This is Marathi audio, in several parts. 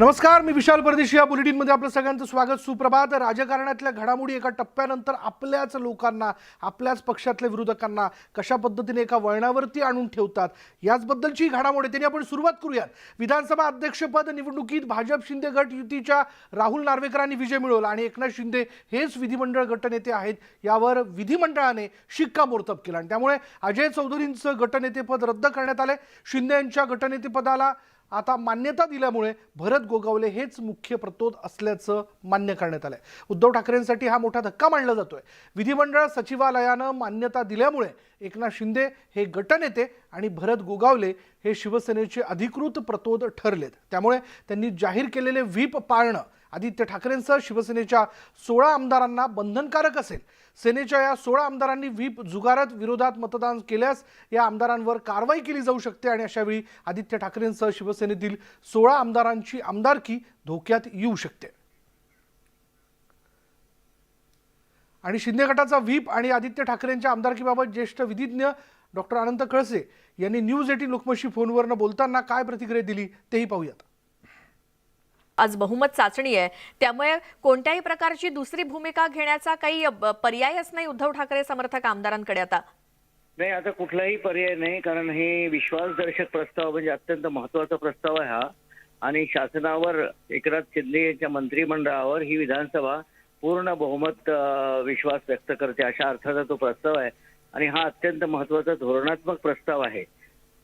नमस्कार मी विशाल परदेशी. या बुलेटिनमध्ये आपलं सगळ्यांचं स्वागत. सुप्रभात. राजकारणातल्या घडामोडी एका टप्प्यानंतर आपल्याच लोकांना आपल्याच पक्षातल्या विरोधकांना कशा पद्धतीने एका वळणावरती आणून ठेवतात याचबद्दलची घडामोडी त्यांनी आपण सुरुवात करूयात. विधानसभा अध्यक्षपद निवडणुकीत भाजप शिंदे गट युतीच्या राहुल नार्वेकरांनी विजय मिळवला आणि एकनाथ शिंदे हेच विधिमंडळ गटनेते आहेत. यावर विधिमंडळाने शिक्कामोर्तब केला. आणि त्यामुळे अजय चौधरींचं गटनेतेपद रद्द करण्यात आले शिंदे यांच्या गटनेतेपदाला आता मान्यता दिल्यामुळे भरत गोगावले हेच मुख्य प्रतोद असल्याचं मान्य करण्यात आलंय. उद्धव ठाकरेंसाठी हा मोठा धक्का मानला जातोय. विधिमंडळ सचिवालयानं मान्यता दिल्यामुळे एकनाथ शिंदे हे गटनेते आणि भरत गोगावले हे शिवसेनेचे अधिकृत प्रतोद ठरलेत. त्यामुळे त्यांनी जाहीर केलेले व्हीप पाळणं आदित्य ठाकरेंसह शिवसेनेच्या सोळा आमदारांना बंधनकारक असेल. सेनेच्या या सोळा आमदारांनी व्हीप जुगारत विरोधात मतदान केल्यास या आमदारांवर कारवाई केली जाऊ शकते आणि अशावेळी आदित्य ठाकरेंसह शिवसेनेतील सोळा आमदारांची आमदारकी धोक्यात येऊ शकते. आणि शिंदे गटाचा व्हीप आणि आदित्य ठाकरेंच्या आमदारकीबाबत ज्येष्ठ विधिज्ञ डॉक्टर अनंत कळसे यांनी न्यूज एटीन लोकमशी फोनवरनं बोलताना काय प्रतिक्रिया दिली तेही पाहूयात. आज बहुमत चाचणी आहे. त्यामुळे कोणत्याही प्रकारची दुसरी भूमिका घेण्याचा काही पर्यायच नाही उद्धव ठाकरे समर्थक आमदारांकडे आता. नाही आता कुठलाही पर्याय नाही कारण हे विश्वासदर्शक प्रस्ताव म्हणजे अत्यंत महत्त्वाचा प्रस्ताव आहे हा. आणि शासनावर एकनाथ शिंदे यांच्या मंत्रिमंडळावर ही विधानसभा पूर्ण बहुमत विश्वास व्यक्त करते अशा अर्थाचा तो प्रस्ताव आहे. आणि हा अत्यंत महत्त्वाचा धोरणात्मक प्रस्ताव आहे.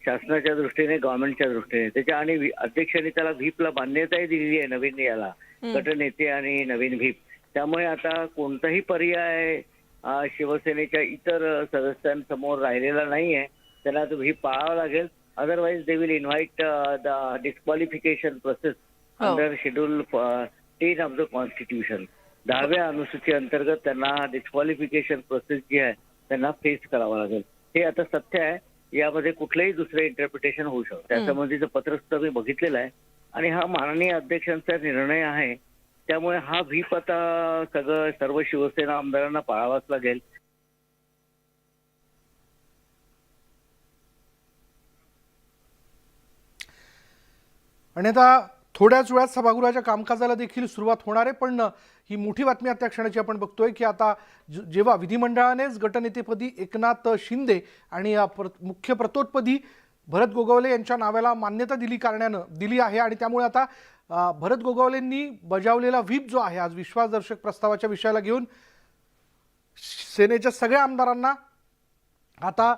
शासनाच्या दृष्टीने गव्हर्नमेंटच्या दृष्टीने. त्याच्या आणि वि- अध्यक्षांनी त्याला व्हीपला मान्यताही दिलेली आहे नवीन याला. गटनेते आणि नवीन व्हीप. त्यामुळे आता कोणताही पर्याय अं, शिवसेनेच्या इतर सदस्यांसमोर राहिलेला नाहीये. त्यांना तो व्हीप पाळावा लागेल. Otherwise they will invite the disqualification process हो. Under schedule ten of the constitution दहाव्या अनुसूची अंतर्गत त्यांना डिस्क्वालिफिकेशन प्रोसेस जी आहे त्यांना फेस करावं लागेल. हे आता सत्य आहे. यामध्ये कुठलंही दुसरं इंटरप्रिटेशन होऊ शकतं. त्या संबंधीचं पत्र सुद्धा मी बघितलेलं आहे. आणि हा माननीय अध्यक्षांचा निर्णय आहे. त्यामुळे हा व्हीप आता सगळं सर्व शिवसेना आमदारांना पाळावाच लागेल. आणि आता थोड्याच वेळात सभागृहाच्या कामकाजाला देखील सुरुवात होणार आहे पण ही मोठी बातमी आता क्षणाची आपण बघतोय की आता ज- जेव्हा विधिमंडळानेच गटनेतेपदी एकनाथ शिंदे आणि प्र- मुख्य प्रतोत्पदी भरत गोगावले यांच्या नावाला मान्यता दिली कारणानं दिली आहे आणि त्यामुळे आता भरत गोगावलेंनी बजावलेला व्हीप जो आहे आज विश्वासदर्शक प्रस्तावाच्या विषयाला घेऊन सेनेच्या सगळ्या आमदारांना आता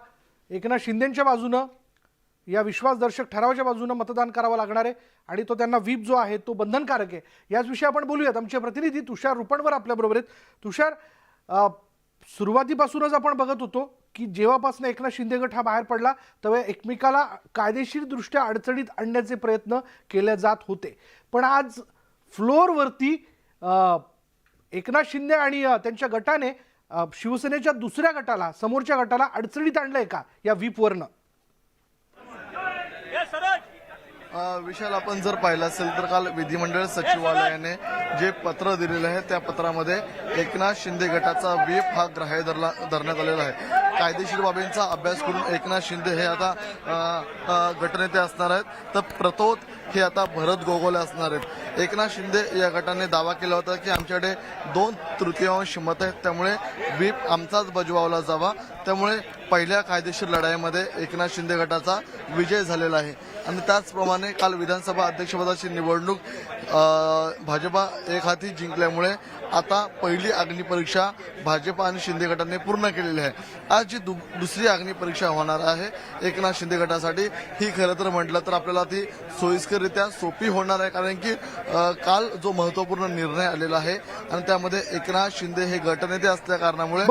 एकनाथ शिंदेंच्या बाजूनं या विश्वासदर्शक ठरावाच्या बाजूनं मतदान करावं लागणार आहे आणि तो त्यांना व्हीप जो आहे तो बंधनकारक आहे. याच विषयी आपण बोलूयात. आमचे प्रतिनिधी तुषार रुपणवर आपल्याबरोबर आहेत. तुषार सुरुवातीपासूनच आपण बघत होतो की जेव्हापासून एकनाथ शिंदे गट हा बाहेर पडला तेव्हा एकमेकाला कायदेशीरदृष्ट्या अडचणीत आणण्याचे प्रयत्न केले जात होते. पण आज फ्लोअरवरती एकनाथ शिंदे आणि त्यांच्या गटाने शिवसेनेच्या दुसऱ्या गटाला समोरच्या गटाला अडचणीत आणलंय का या व्हीपवरनं अ, विशाल आपण जर पाहिलं असेल तर काल विधिमंडळ सचिवालयाने जे पत्र दिलेलं आहे त्या पत्रामध्ये एकनाथ शिंदे गटाचा व्हीप हा ग्राह्य धरला धरण्यात आलेला आहे. कायदेशीर बाबींचा अभ्यास करून एकनाथ शिंदे हे आता गटनेते असणार आहेत. तर प्रतोद हे आता भरत गोगोले असणार आहेत. एकनाथ शिंदे या गटाने दावा केला होता की आमच्याकडे दोन तृतीयांश मत आहेत. त्यामुळे व्हीप आमचाच बजवावला जावा. त्यामुळे पहिल्या कायदेशीर लढाईमध्ये एकनाथ शिंदे गटाचा विजय झालेला आहे. आणि त्याचप्रमाणे काल विधानसभा अध्यक्षपदाची निवडणूक भाजपा एक हाती जिंकल्यामुळे आता पहिली अग्निपरीक्षा भाजपा आणि शिंदे गटाने पूर्ण केलेली आहे. आज जी दु, दुसरी अग्निपरीक्षा होणार आहे एकनाथ शिंदे गटासाठी ही खरं तर म्हटलं तर आपल्याला ती सोयीस्कररित्या सोपी होणार आहे कारण की काल जो महत्त्वपूर्ण निर्णय आलेला आहे आणि त्यामध्ये एकनाथ शिंदे हे गटनेते असल्या कारणामुळे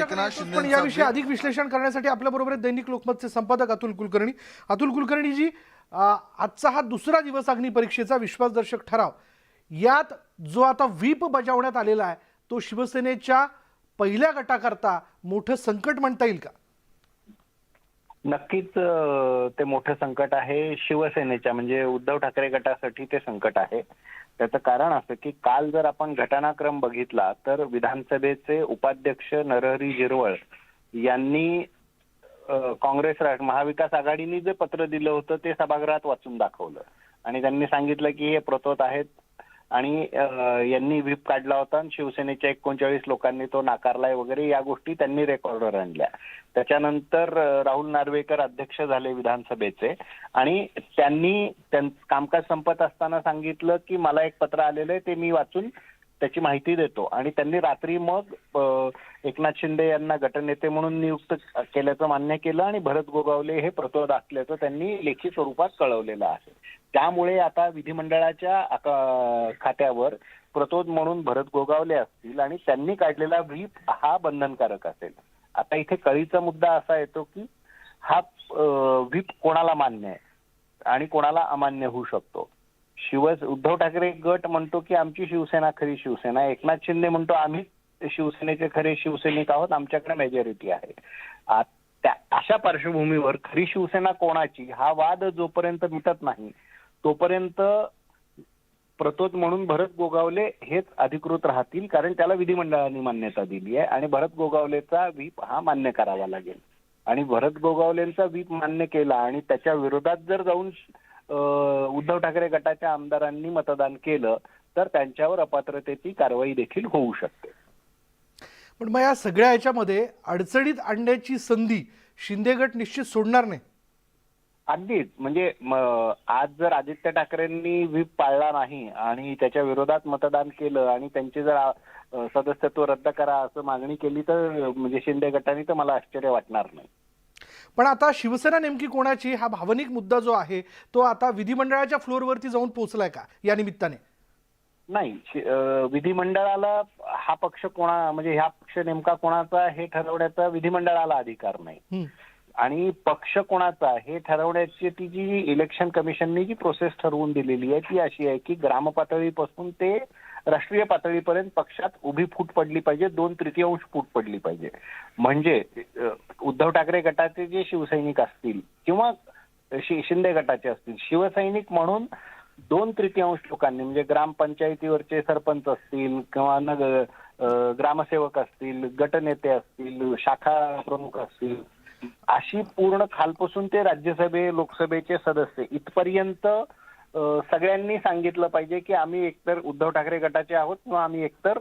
एकनाथ शिंदेचा याविषयी अधिक विश्लेषण करण्यासाठी आपल्या बरोबर दैनिक लोकमतचे संपादक अतुल कुलकर्णी. अतुल कुलकर्णीजी आजचा हा दुसरा दिवस अग्निपरीक्षेचा विश्वासदर्शक ठराव यात जो आता व्हीप बजावण्यात आलेला आहे तो शिवसेनेच्या पहिल्या गटाकरता मोठं संकट म्हणता येईल का? नक्कीच ते मोठं संकट आहे. शिवसेनेच्या म्हणजे उद्धव ठाकरे गटासाठी ते संकट आहे. त्याचं कारण असं की काल जर आपण घटनाक्रम बघितला तर विधानसभेचे उपाध्यक्ष नरहरी झिरवळ यांनी काँग्रेस रा- महाविकास आघाडीने जे पत्र दिलं होतं ते सभागृहात वाचून दाखवलं. आणि त्यांनी सांगितलं की हे प्रतोत आहेत. आणि यांनी व्हीप काढला होता आणि शिवसेनेच्या एकोणचाळीस लोकांनी तो नाकारलाय वगैरे या गोष्टी त्यांनी रेकॉर्डवर आणल्या. त्याच्यानंतर राहुल नार्वेकर अध्यक्ष झाले विधानसभेचे. आणि त्यांनी त्यां- कामकाज संपत असताना सांगितलं की मला एक पत्र आलेलं आहे ते मी वाचून त्याची माहिती देतो. आणि त्यांनी रात्री मग एकनाथ शिंदे यांना गटनेते म्हणून नियुक्त केल्याचं मान्य केलं आणि भरत गोगावले हे प्रतोद असल्याचं त्यांनी लेखी स्वरूपात कळवलेलं आहे. त्यामुळे आता विधिमंडळाच्या खात्यावर प्रतोद म्हणून भरत गोगावले असतील आणि त्यांनी काढलेला व्हीप हा बंधनकारक असेल. आता इथे कळीचा मुद्दा असा येतो की हा व्हीप कोणाला मान्य आहे? आणि कोणाला अमान्य होऊ शकतो? शिव उद्धव ठाकरे गट म्हणतो की आमची शिवसेना खरी शिवसेना एकनाथ शिंदे म्हणतो आम्ही शिवसेनेचे खरे शिवसैनिक आहोत. आमच्याकडे मेजॉरिटी आहे. त्या अशा पार्श्वभूमीवर खरी शिवसेना कोणाची? हा वाद जोपर्यंत मिटत नाही तोपर्यंत प्रतोद म्हणून भरत गोगावले हेच अधिकृत राहतील कारण त्याला विधिमंडळाने मान्यता दिली आहे. आणि भरत गोगावलेचा व्हीप हा मान्य करावा लागेल. आणि भरत गोगावलेंचा व्हीप मान्य केला आणि त्याच्या विरोधात जर जाऊन उद्धव ठाकरे गटाच्या आमदारांनी मतदान केलं तर त्यांच्यावर अपात्रतेची कारवाई देखील होऊ शकते. पण मग या सगळ्या याच्यामध्ये अडचणीत आणण्याची संधी शिंदे गट निश्चित सोडणार नाही. अगदीच. म्हणजे आज जर आदित्य ठाकरेंनी व्हीप पाळला नाही आणि त्याच्या विरोधात मतदान केलं आणि त्यांची जर सदस्यत्व रद्द करा असं मागणी केली तर म्हणजे शिंदे गटाने तर मला आश्चर्य वाटणार नाही. पण आता शिवसेना नेमकी कोणाची? हा भावनिक मुद्दा जो आहे तो आता विधिमंडळाच्या फ्लोअरवरती जाऊन पोहोचलाय का? या निमित्ताने. नाही विधिमंडळाला हा पक्ष कोणा म्हणजे हा पक्ष नेमका कोणाचा हे ठरवण्याचा विधिमंडळाला अधिकार नाही. आणि पक्ष कोणाचा हे ठरवण्याची ती जी इलेक्शन कमिशननी जी प्रोसेस ठरवून दिलेली आहे ती अशी आहे की ग्राम पातळीपासून ते राष्ट्रीय पातळीपर्यंत पक्षात उभी फूट पडली पाहिजे दोन तृतीयांश फूट पडली पाहिजे. म्हणजे उद्धव ठाकरे गटाचे जे शिवसैनिक असतील किंवा शिंदे गटाचे असतील शिवसैनिक म्हणून दोन तृतीयांश लोकांनी म्हणजे ग्रामपंचायतीवरचे सरपंच असतील किंवा नग ग्रामसेवक असतील गटनेते असतील शाखा प्रमुख असतील अशी पूर्ण खालपासून ते राज्यसभे लोकसभेचे सदस्य इथपर्यंत सगळ्यांनी सांगितलं पाहिजे की आम्ही एकतर उद्धव ठाकरे गटाचे आहोत किंवा आम्ही एकतर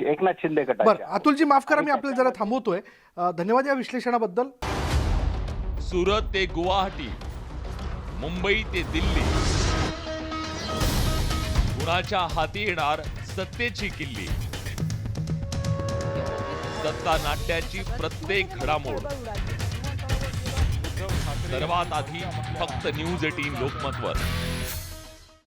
एकनाथ शिंदे गटाचे बरं आहोत. अतुलजी माफ करा मी आपल्याला जरा थांबवतोय. अं, धन्यवाद या विश्लेषणाबद्दल. सुरत ते गुवाहाटी मुंबई ते दिल्ली. कुणाच्या हाती येणार सत्तेची किल्ली? सत्ता नाट्याची प्रत्येक घडामोड. सर्वात आधी फक्त न्यूज एटीन लोकमतवर.